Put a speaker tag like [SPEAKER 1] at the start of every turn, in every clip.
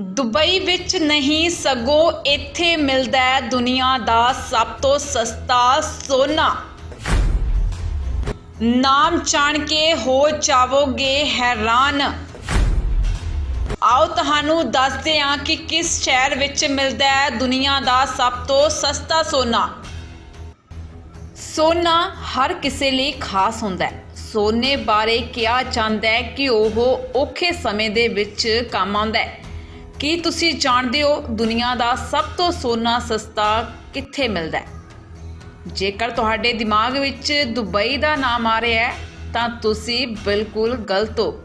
[SPEAKER 1] Dubai ਵਿੱਚ ਨਹੀਂ ਸਗੋਂ ਇੱਥੇ ਮਿਲਦਾ ਹੈ ਦੁਨੀਆ ਦਾ ਸਭ ਤੋਂ ਸਸਤਾ ਸੋਨਾ। ਨਾਮ ਜਾਣ ਕੇ ਹੋ ਜਾਵੋਗੇ ਹੈਰਾਨ। ਆਓ ਤੁਹਾਨੂੰ ਦੱਸਦੇ ਹਾਂ ਕਿ ਕਿਸ ਸ਼ਹਿਰ ਵਿੱਚ ਮਿਲਦਾ ਹੈ ਦੁਨੀਆ ਦਾ ਸਭ ਤੋਂ ਸਸਤਾ ਸੋਨਾ। ਸੋਨਾ ਹਰ ਕਿਸੇ ਲਈ ਖਾਸ ਹੁੰਦਾ ਹੈ। ਸੋਨੇ ਬਾਰੇ ਕਿਹਾ ਜਾਂਦਾ ਹੈ ਕਿ ਉਹ ਔਖੇ ਸਮੇਂ ਦੇ ਵਿੱਚ ਕੰਮ ਆਉਂਦਾ ਹੈ। ਕੀ ਤੁਸੀਂ ਜਾਣਦੇ ਹੋ ਦੁਨੀਆ ਦਾ ਸਭ ਤੋਂ ਸੋਨਾ ਸਸਤਾ ਕਿੱਥੇ ਮਿਲਦਾ ਹੈ? ਜੇਕਰ ਤੁਹਾਡੇ ਦਿਮਾਗ ਵਿੱਚ ਦੁਬਈ ਦਾ ਨਾਮ ਆ ਰਿਹਾ ਹੈ, ਤਾਂ ਤੁਸੀਂ ਬਿਲਕੁਲ ਗਲਤ ਹੋ।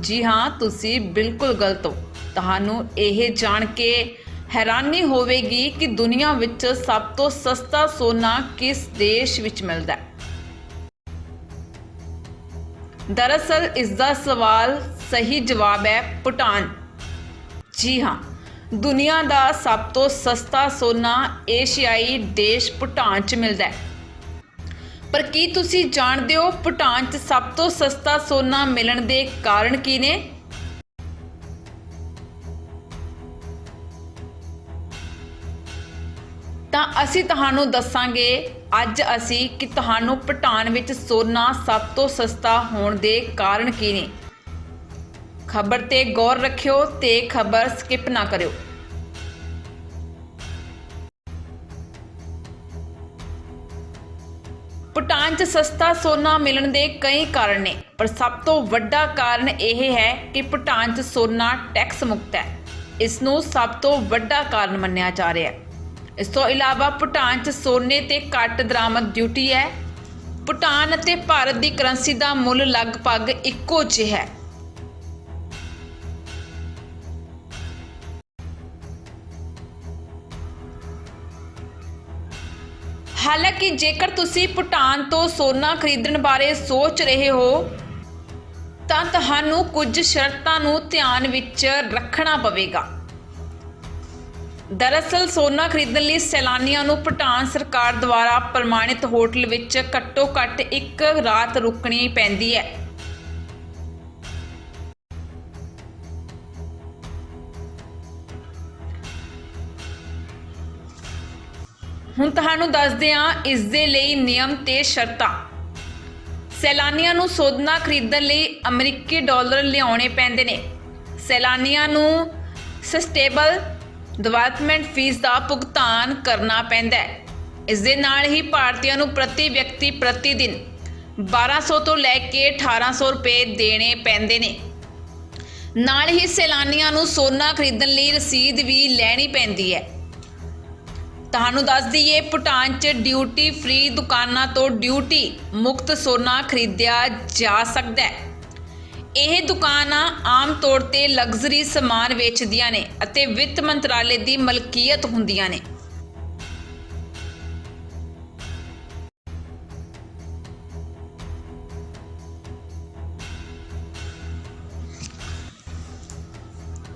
[SPEAKER 1] ਜੀ ਹਾਂ, ਤੁਸੀਂ ਬਿਲਕੁਲ ਗਲਤ ਹੋ। ਤੁਹਾਨੂੰ ਇਹ ਜਾਣ ਕੇ ਹੈਰਾਨੀ ਹੋਵੇਗੀ ਕਿ ਦੁਨੀਆ ਵਿੱਚ ਸਭ ਤੋਂ ਸਸਤਾ ਸੋਨਾ ਕਿਸ ਦੇਸ਼ ਵਿੱਚ ਮਿਲਦਾ ਹੈ? ਦਰਅਸਲ ਇਸ ਦਾ ਸਵਾਲ ਸਹੀ ਜਵਾਬ ਹੈ ਭੂਟਾਨ। ਜੀ ਹਾਂ, ਦੁਨੀਆ ਦਾ ਸਭ ਤੋਂ ਸਸਤਾ ਸੋਨਾ ਏਸ਼ੀਆਈ ਦੇਸ਼ ਭੂਟਾਨ 'ਚ ਮਿਲਦਾ ਹੈ। ਪਰ ਕੀ ਤੁਸੀਂ ਜਾਣਦੇ ਹੋ ਭੂਟਾਨ 'ਚ ਸਭ ਤੋਂ ਸਸਤਾ ਸੋਨਾ ਮਿਲਣ ਦੇ ਕਾਰਨ ਕੀ ਨੇ? ਤਾਂ ਅਸੀਂ ਤੁਹਾਨੂੰ ਦੱਸਾਂਗੇ ਅੱਜ ਅਸੀਂ ਕਿ ਤੁਹਾਨੂੰ ਭੂਟਾਨ ਵਿੱਚ ਸੋਨਾ ਸਭ ਤੋਂ ਸਸਤਾ ਹੋਣ ਦੇ ਕਾਰਨ ਕੀ ਨੇ? ਖਬਰ ਤੇ ਗੌਰ ਰੱਖਿਓ ਤੇ ਖਬਰ ਸਕਿਪ ਨਾ ਕਰਿਓ। ਭੂਟਾਨ 'ਚ ਸਸਤਾ ਸੋਨਾ ਮਿਲਣ ਦੇ ਕਈ ਕਾਰਨ ਨੇ, ਪਰ ਸਭ ਤੋਂ ਵੱਡਾ ਕਾਰਨ ਇਹ ਹੈ ਕਿ ਭੂਟਾਨ 'ਚ ਸੋਨਾ ਟੈਕਸ ਮੁਕਤ ਹੈ। ਇਸ ਨੂੰ ਸਭ ਤੋਂ ਵੱਡਾ ਕਾਰਨ ਮੰਨਿਆ ਜਾ ਰਿਹਾ ਹੈ। ਇਸ ਤੋਂ ਇਲਾਵਾ ਭੂਟਾਨ 'ਚ ਸੋਨੇ ਤੇ ਘੱਟ ਦਰਾਮਦ ਡਿਊਟੀ ਹੈ। ਭੂਟਾਨ ਅਤੇ ਭਾਰਤ ਦੀ ਕਰੰਸੀ ਦਾ ਮੁੱਲ ਲਗਭਗ ਇੱਕੋ ਜਿਹਾ ਹੈ। ਹਾਲਾਂਕਿ ਜੇਕਰ ਤੁਸੀਂ ਭੂਟਾਨ ਤੋਂ ਸੋਨਾ ਖਰੀਦਣ ਬਾਰੇ ਸੋਚ ਰਹੇ ਹੋ, ਤਾਂ ਤੁਹਾਨੂੰ ਕੁਝ ਸ਼ਰਤਾਂ ਨੂੰ ਧਿਆਨ ਵਿੱਚ ਰੱਖਣਾ ਪਵੇਗਾ। ਦਰਅਸਲ ਸੋਨਾ ਖਰੀਦਣ ਲਈ ਸੈਲਾਨੀਆਂ ਨੂੰ ਭੂਟਾਨ ਸਰਕਾਰ ਦੁਆਰਾ ਪ੍ਰਮਾਣਿਤ ਹੋਟਲ ਵਿੱਚ ਘੱਟੋ-ਘੱਟ ਇੱਕ ਰਾਤ ਰੁਕਣੀ ਪੈਂਦੀ ਹੈ। ਹੁਣ ਤੁਹਾਨੂੰ ਦੱਸਦੇ ਹਾਂ ਇਸ ਦੇ ਲਈ ਨਿਯਮ ਤੇ ਸ਼ਰਤਾਂ। ਸੈਲਾਨੀਆਂ ਨੂੰ ਸੋਨਾ ਖਰੀਦਣ ਲਈ ਅਮਰੀਕੀ ਡਾਲਰ ਲਿਆਉਣੇ ਪੈਂਦੇ ਨੇ। ਸੈਲਾਨੀਆਂ ਨੂੰ ਸਸਟੇਬਲ ਡਿਵੈਲਪਮੈਂਟ ਫੀਸ ਦਾ ਭੁਗਤਾਨ ਕਰਨਾ ਪੈਂਦਾ ਹੈ। ਇਸ ਦੇ ਨਾਲ ਹੀ ਭਾਰਤੀਆਂ ਨੂੰ ਪ੍ਰਤੀ ਵਿਅਕਤੀ ਪ੍ਰਤੀ ਦਿਨ 1200 ਤੋਂ ਲੈ ਕੇ 1800 ਰੁਪਏ ਦੇਣੇ ਪੈਂਦੇ ਨੇ। ਨਾਲ ਹੀ ਸੈਲਾਨੀਆਂ ਨੂੰ ਸੋਨਾ ਖਰੀਦਣ ਲਈ ਰਸੀਦ ਵੀ ਲੈਣੀ ਪੈਂਦੀ ਹੈ। ਤੁਹਾਨੂੰ ਦੱਸ ਦਈਏ, ਭੂਟਾਨ 'ਚ ਡਿਊਟੀ ਫ੍ਰੀ ਦੁਕਾਨਾਂ ਤੋਂ ਡਿਊਟੀ ਮੁਕਤ ਸੋਨਾ ਖਰੀਦਿਆ ਜਾ ਸਕਦਾ ਹੈ। ਇਹ ਦੁਕਾਨਾਂ ਆਮ ਤੌਰ ਤੇ ਲਗਜ਼ਰੀ ਸਮਾਨ ਵੇਚਦੀਆਂ ਨੇ ਅਤੇ ਵਿੱਤ ਮੰਤਰਾਲੇ ਦੀ ਮਲਕੀਅਤ ਹੁੰਦੀਆਂ ਨੇ।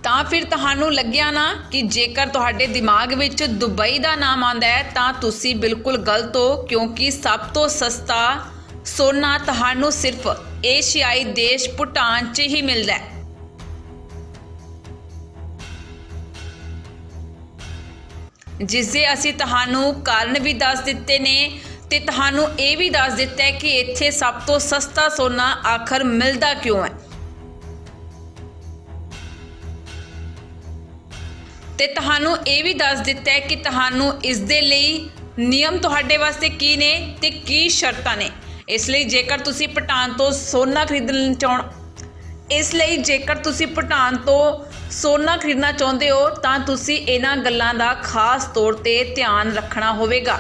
[SPEAKER 1] ਤਾਂ ਫਿਰ ਤੁਹਾਨੂੰ ਲੱਗਿਆ ਨਾ ਕਿ ਜੇਕਰ ਤੁਹਾਡੇ ਦਿਮਾਗ ਵਿੱਚ ਦੁਬਈ ਦਾ ਨਾਮ ਆਉਂਦਾ ਹੈ, ਤਾਂ ਤੁਸੀਂ ਬਿਲਕੁਲ ਗਲਤ ਹੋ, ਕਿਉਂਕਿ ਸਭ ਤੋਂ ਸਸਤਾ ਸੋਨਾ ਤੁਹਾਨੂੰ ਸਿਰਫ ਏਸ਼ੀਆਈ ਦੇਸ਼ ਭੂਟਾਨ 'ਚ ਹੀ ਮਿਲਦਾ ਹੈ। ਜਿਸ ਦੇ ਅਸੀਂ ਤੁਹਾਨੂੰ ਕਾਰਨ ਵੀ ਦੱਸ ਦਿੱਤੇ ਨੇ ਤੇ ਤੁਹਾਨੂੰ ਇਹ ਵੀ ਦੱਸ ਦਿੱਤਾ ਹੈ ਕਿ ਇੱਥੇ ਸਭ ਤੋਂ ਸਸਤਾ ਸੋਨਾ ਆਖਰ ਮਿਲਦਾ ਕਿਉਂ ਹੈ। ਤੇ ਤੁਹਾਨੂੰ ਇਹ ਵੀ ਦੱਸ ਦਿੱਤਾ ਹੈ ਕਿ ਤੁਹਾਨੂੰ ਇਸ ਦੇ ਲਈ ਨਿਯਮ ਤੁਹਾਡੇ ਵਾਸਤੇ ਕੀ ਨੇ ਤੇ ਕੀ ਸ਼ਰਤਾਂ ਨੇ। ਇਸ ਲਈ ਜੇਕਰ ਤੁਸੀਂ ਭੂਟਾਨ ਤੋਂ ਸੋਨਾ ਖਰੀਦਣ ਚਾਹਣ ਇਸ ਲਈ ਜੇਕਰ ਤੁਸੀਂ ਭੂਟਾਨ ਤੋਂ ਸੋਨਾ ਖਰੀਦਣਾ ਚਾਹੁੰਦੇ ਹੋ, ਤਾਂ ਤੁਸੀਂ ਇਹਨਾਂ ਗੱਲਾਂ ਦਾ ਖਾਸ ਤੌਰ ਤੇ ਧਿਆਨ ਰੱਖਣਾ ਹੋਵੇਗਾ।